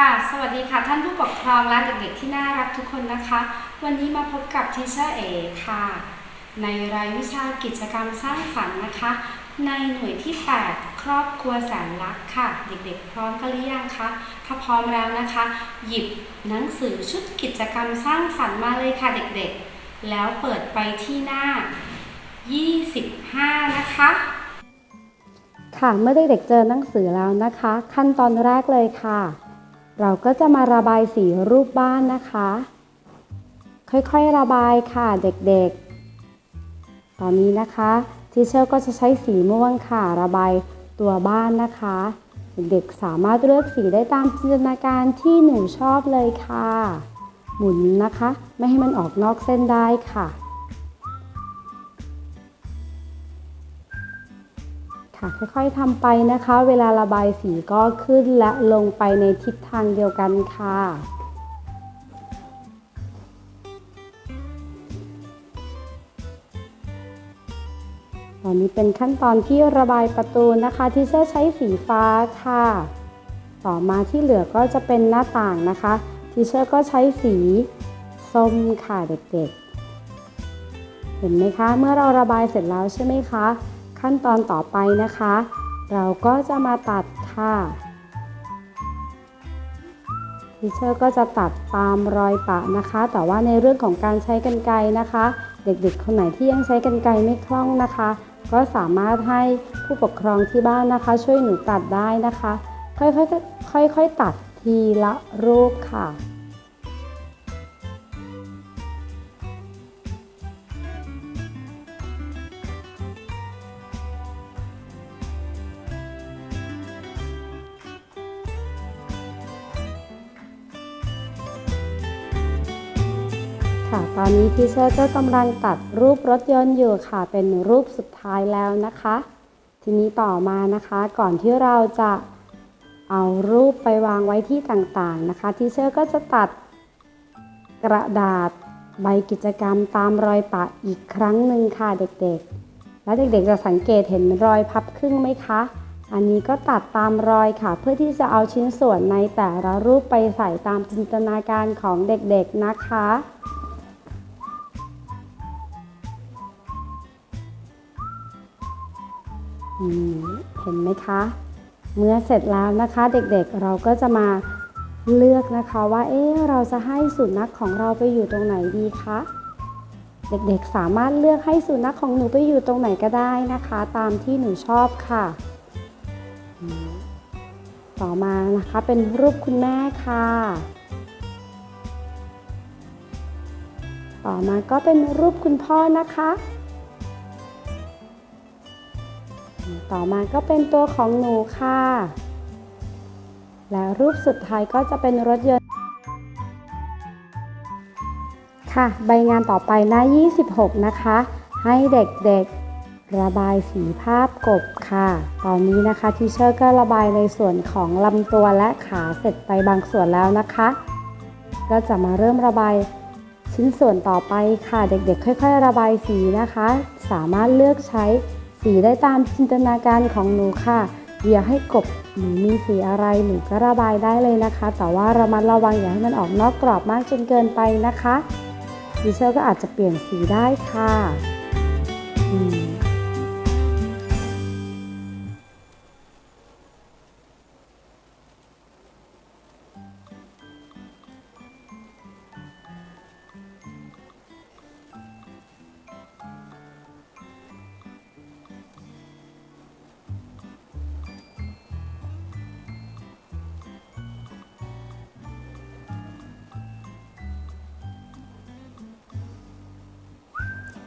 ค่ะ สวัสดีค่ะท่านผู้ปกครองและเด็กๆที่น่ารักทุกคนนะคะ วันนี้มาพบกับทีเชอร์เอค่ะ ในรายวิชากิจกรรมสร้างสรรค์นะคะ ในหน่วยที่ 8 ครอบครัวแสนรักค่ะ เด็กๆ พร้อมกันหรือยังคะถ้าพร้อมแล้วนะคะ หยิบหนังสือชุดกิจกรรมสร้างสรรค์มาเลยค่ะเด็กๆ แล้วเปิดไปที่หน้า 25 นะคะค่ะเมื่อเด็กๆเจอหนังสือแล้วนะคะ ขั้นตอนแรกเลยค่ะ เราก็จะมาระบายสีรูปบ้านนะคะ ค่อยๆระบายค่ะเด็กๆ ตอนนี้นะคะทีเชอร์ก็จะใช้สีม่วงค่ะ ระบายตัวบ้านนะคะ เด็กๆสามารถเลือกสีได้ตามจินตนาการที่หนูชอบเลยค่ะ หมุนนะคะ ไม่ให้มันออกนอกเส้นได้ค่ะ ค่ะค่อยๆทำไปนะคะ เวลาระบายสีก็ขึ้นและลงไปในทิศทางเดียวกันค่ะตอนนี้เป็นขั้นตอนที่ระบายประตูนะคะที่เชอร์ใช้สีฟ้าค่ะ ต่อมาที่เหลือก็จะเป็นหน้าต่างนะคะ ทีเชอร์ก็ใช้สีส้มค่ะเด็กๆ เห็นไหมคะ เมื่อเราระบายเสร็จแล้วใช่ไหมคะ ขั้นตอนต่อไปนะคะ เราก็จะมาตัดค่ะทีเชอร์ก็จะตัดตามรอยปะนะคะ แต่ว่าในเรื่องของการใช้กรรไกรนะคะ เด็กๆ คนไหนที่ยังใช้กรรไกรไม่คล่องนะคะ ก็สามารถให้ผู้ปกครองที่บ้านนะคะ ช่วยหนูตัดได้นะคะ ค่อยๆค่อยๆตัดทีละรูปค่ะ ค่ะตอนนี้ทีเชอร์ก็กำลังตัดรูปรถยนต์อยู่ค่ะ เป็นรูปสุดท้ายแล้วนะคะ ทีนี้ต่อมานะคะก่อนที่เราจะเอารูปไปวางไว้ที่ต่างๆนะคะทีเชอร์ก็จะตัดกระดาษใบกิจกรรมตามรอยปะอีกครั้งหนึ่งค่ะเด็กๆ แล้วเด็กๆจะสังเกตเห็นรอยพับครึ่งไหมคะ อันนี้ก็ตัดตามรอยค่ะ เพื่อที่จะเอาชิ้นส่วนในแต่ละรูปไปใส่ตามจินตนาการของเด็กๆนะคะ เห็นไหมคะ เมื่อเสร็จแล้วนะคะเด็กๆเราก็จะมาเลือกนะคะว่าเอ๊เราจะให้สุนัขของเราไปอยู่ตรงไหนดีคะเด็กๆสามารถเลือกให้สุนัขของหนูไปอยู่ตรงไหนก็ได้นะคะ ตามที่หนูชอบค่ะ ต่อมานะคะเป็นรูปคุณแม่ค่ะ ต่อมาก็เป็นรูปคุณพ่อนะคะ ต่อมาก็เป็นตัวของหนูค่ะ และรูปสุดท้ายก็จะเป็นรถยนต์ ค่ะ ใบงานต่อไปหน้า 26 นะคะ ให้เด็กๆ ระบายสีภาพกบค่ะ ตอนนี้นะคะทีเชอร์ก็ระบายในส่วนของลำตัวและขาเสร็จไปบางส่วนแล้วนะคะ ก็จะมาเริ่มระบายชิ้นส่วนต่อไปค่ะ เด็กๆ ค่อย ๆ ระบายสีนะคะ สามารถเลือกใช้ สีได้ตามจินตนาการของหนูค่ะอยากให้กบหนูมีสีอะไรหนูก็ระบายได้เลยนะคะ แต่ว่าระมัดระวังอย่าให้มันออกนอกกรอบมากจนเกินไปนะคะดิเชลก็อาจจะเปลี่ยนสีได้ค่ะ อืม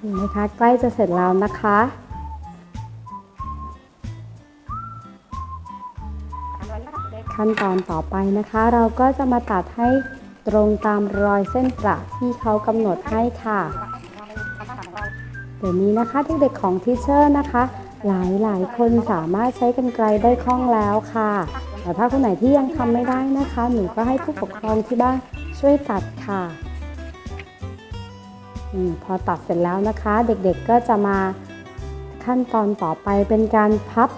เห็นไหมคะใกล้จะเสร็จแล้วนะคะ ขั้นตอนต่อไปนะคะ เราก็จะมาตัดให้ตรงตามรอยเส้นประที่เขากำหนดให้ค่ะ เดี๋ยวนี้นะคะเด็กๆของทีเชอร์นะคะหลายหลายๆ คนสามารถใช้กรรไกรได้คล่องแล้วค่ะ แต่ถ้าคนไหนที่ยังทำไม่ได้นะคะ หนูก็ให้ผู้ปกครองที่บ้านช่วยตัดค่ะ พอตัดเสร็จแล้วนะคะ เด็กๆก็จะมาขั้นตอนต่อไปเป็นการพับ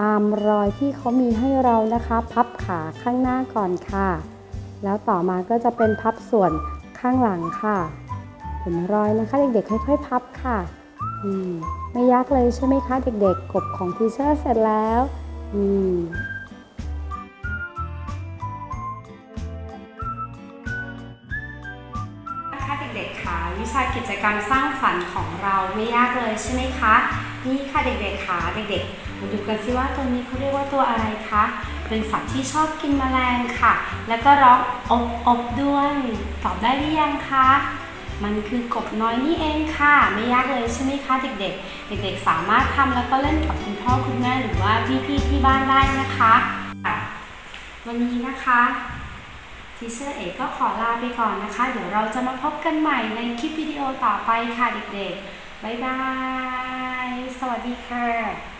ตามรอยที่เขามีให้เรานะคะ พับขาข้างหน้าก่อนค่ะ แล้วต่อมาก็จะเป็นพับส่วนข้างหลังค่ะเห็นรอยนะคะ เด็กๆค่อยๆ พับค่ะไม่ยากเลยใช่ไหมคะ เด็กๆกบของทีเชอร์เสร็จแล้ว อืม เด็กๆค่ะวิชากิจกรรมสร้างสรรค์ของเราไม่ยากเลยใช่ไหมคะนี่ค่ะเด็กๆค่ะเด็กๆมาดูกันซิว่าตัวนี้เขาเรียกว่าตัวอะไรคะเป็นสัตว์ที่ชอบกินแมลงค่ะ แล้วก็ร้องอบอบด้วยตอบได้หรือยังคะมันคือกบน้อยนี่เองค่ะ ไม่ยากเลยใช่ไหมคะเด็กๆ เด็กๆ สามารถทำแล้วก็เล่นกับคุณพ่อคุณแม่หรือว่าพี่ๆที่บ้านได้นะคะวันนี้นะคะ ทีเชอร์เอกก็ขอลาไปก่อนนะคะ เดี๋ยวเราจะมาพบกันใหม่ในคลิปวิดีโอต่อไปค่ะเด็กๆ บ๊ายบาย สวัสดีค่ะ